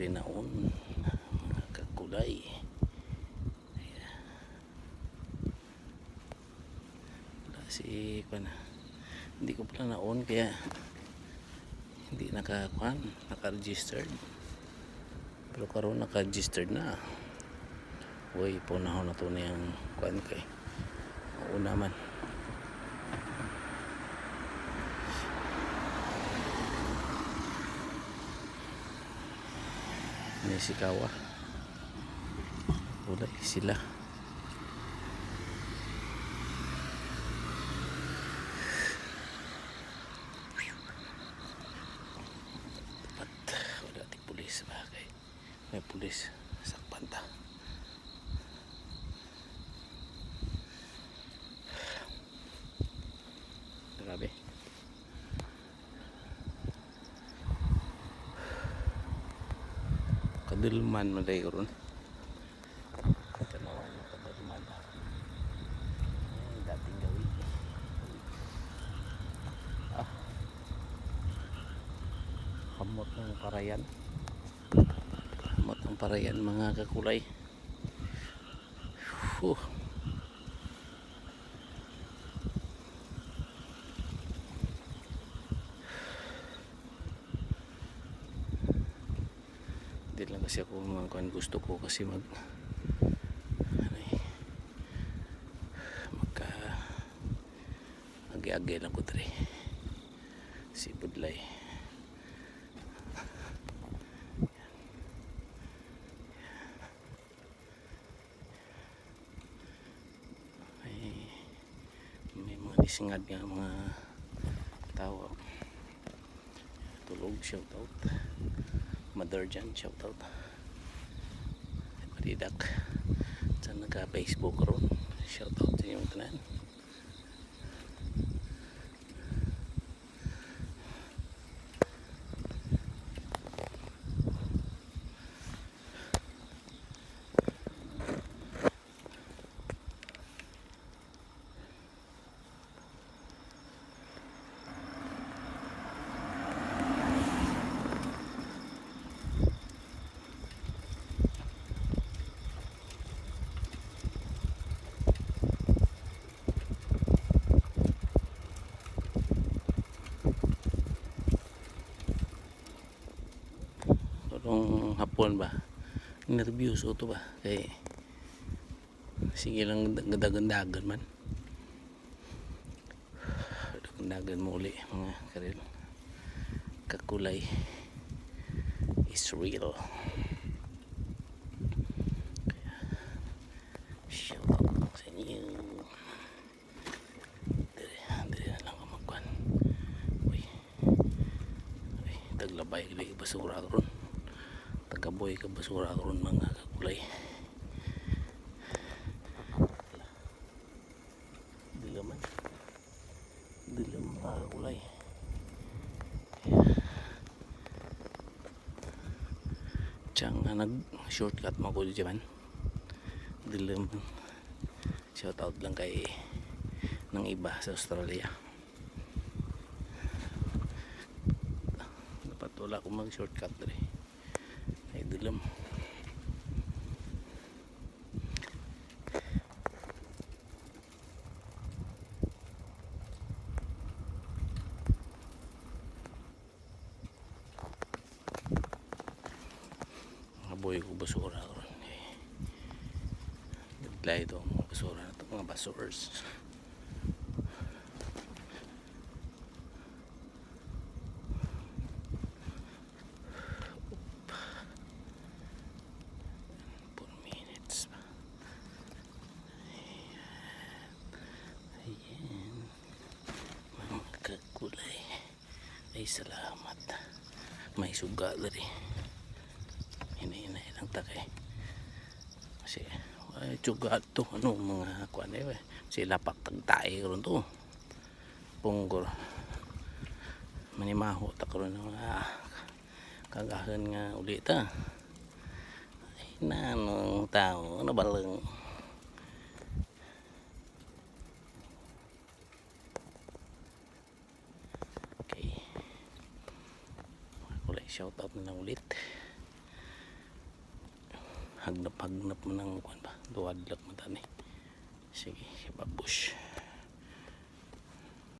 linaon mga kakulay. Wala si kuan hindi ko pala na-on kaya hindi nakakuan naka-registered. Pero karon naka-registered na. Uy punahon na to na yung kuan kay una man Nishikawa wala eh, sila. Dapat wala di pulis ba kay may pulis sa panta grabe kadulman man day ron. Tanawan mo ay dating gawi ah ng parayan hamot ng parayan mga kakulay. Whew. Hindi lang kasi ako mga kuan gusto ko kasi mag ano eh, magka agi-agi lang ko tre si Budlay. May may mga disingad nga mga tao. Tulog shout out mother dyan shout out maridak. Sa naka facebook ron shout out sa inyong tanan Karong hapon ba nervyoso to ba? Kay sige lang dagan-dagan man. Dagan mo uli mga karil kakulay is real. Shout out sa inyo. Taglabay kili basura ron tagaboy ka basura ron mga kakulay. Dilaman dilam mga kakulay. Tiyang nga nag shortcut mo ko dyan dilam shout out lang kay ng iba sa Australia. Dapat wala akong mag shortcut ay dilam Maboy ko basura ko eh. Bigla ito mga basura na ito mga basurs kakulay. Ay salamat. May suga dari. Hinahinay lang takay. Kasi ay suga to ano mga kuan eh. Sila paktagtae ron to. Punggol. Manimaho ta karon ng mga kagahan nga ulit ah nanong tao ano shout out na ulit. Hagnap hagnap mo ng kuan ba? Duwadlak mo tani sige babush.